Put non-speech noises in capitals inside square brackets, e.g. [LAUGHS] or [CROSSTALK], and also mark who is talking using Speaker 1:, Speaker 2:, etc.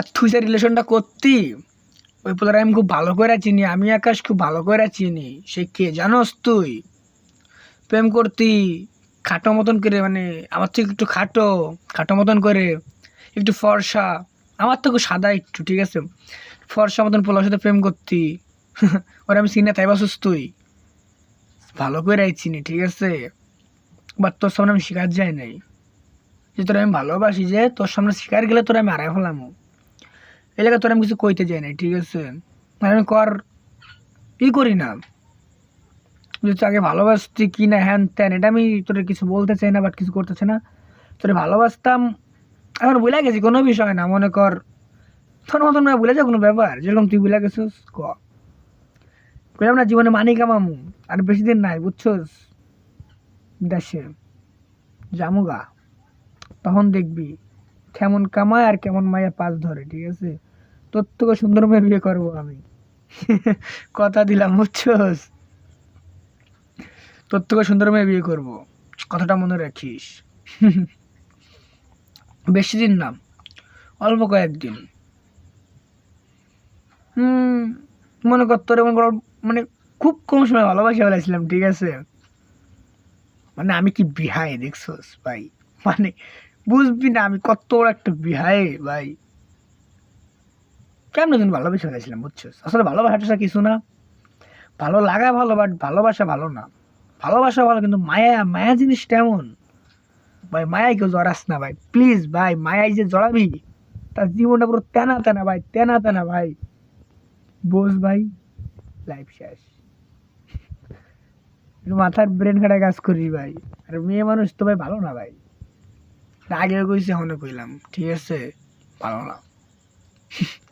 Speaker 1: আর তুই যে রিলেশনটা করতি, ওই পোলার আমি খুব ভালো করে চিনি, আমি আকাশ খুব ভালো করে চিনি, সে কে জানোস তুই? প্রেম করতি, খাটো মতন করে মানে আমার থেকে একটু খাটো খাটো মতন করে, একটু ফর্সা, আমার থেকে সাদা একটু, ঠিক আছে? ফর্সা মতন পোলার সাথে প্রেম করতি, [LAUGHS] ওরা আমি চিনে তাই বাসুস তুই? ভালো করে চিনি, ঠিক আছে? বাট তোর সামনে আমি শিকার যাই নাই। যে তোর আমি ভালোবাসি যে, তোর সামনে শিকার গেলে তোর আমি আড়াই ফেলাম। এলাকা তোর আমি কিছু কইতে যাই নাই, ঠিক আছে? আর আমি কর, ই করি না। তুই আগে ভালোবাসতি কি না, হ্যান ত্যান, এটা আমি তোর কিছু বলতে চাই না বাট কিছু করতেছে না। তোরে ভালোবাসতাম, এখন বুঝলে গেছি, কোনো বিষয় না, মনে কর। তোর মতন না বুঝলে যা কোনো ব্যাপার, যেরকম তুই বুঝলে গেছিস, ক। কইলাম না, জীবনে মানি কামামু, আর বেশি দিন নাই, বুঝছস? দেশে জামুগা তখন দেখবি। কেমন কামায় আর কেমন মায়া পাস ধরে, ঠিক আছে? তোর থেকে সুন্দর মেয়ে বিয়ে করব আমি। কথা দিলাম, বুঝছস? তোর থেকে সুন্দর মেয়ে বিয়ে করব, কথাটা মনে রাখিস। বেশি দিন না, অল্প কয়েকদিন। হুম, মনে কর তোর মনে কর মানে খুব কম সময় ভালোবাসা ফেলাইছিলাম ঠিক আছে? মানে আমি কি বিহায় দেখছোস? ভাই মানে বুঝবি না, আমি কত একটা বিহায় ভাই। কেমন দিন ভালোবেসে ফেলেছিলাম বুঝছিস আসলে ভালোবাসাটা কিছু না। ভালো লাগা ভালো বাট ভালোবাসা ভালো না। ভালোবাসা ভালো, কিন্তু মায়া মায়া জিনিসটা এমন। ভাই, মায়ায় কেউ জড়াস না, ভাই। প্লিজ ভাই, মায়ায় যে জড়াবি, তার জীবনটা পুরো তেনা তেনা, ভাই, তেনা তেনা, ভাই। বোস, ভাই লাইফ শেষ। মাথার ব্রেন খাটা কাজ করিস, ভাই। আর মেয়ে মানুষ তো ভাই ভালো না, ভাই। আগেও কইছি এখনও কইলাম। ঠিক আছে? ভালো না। [LAUGHS]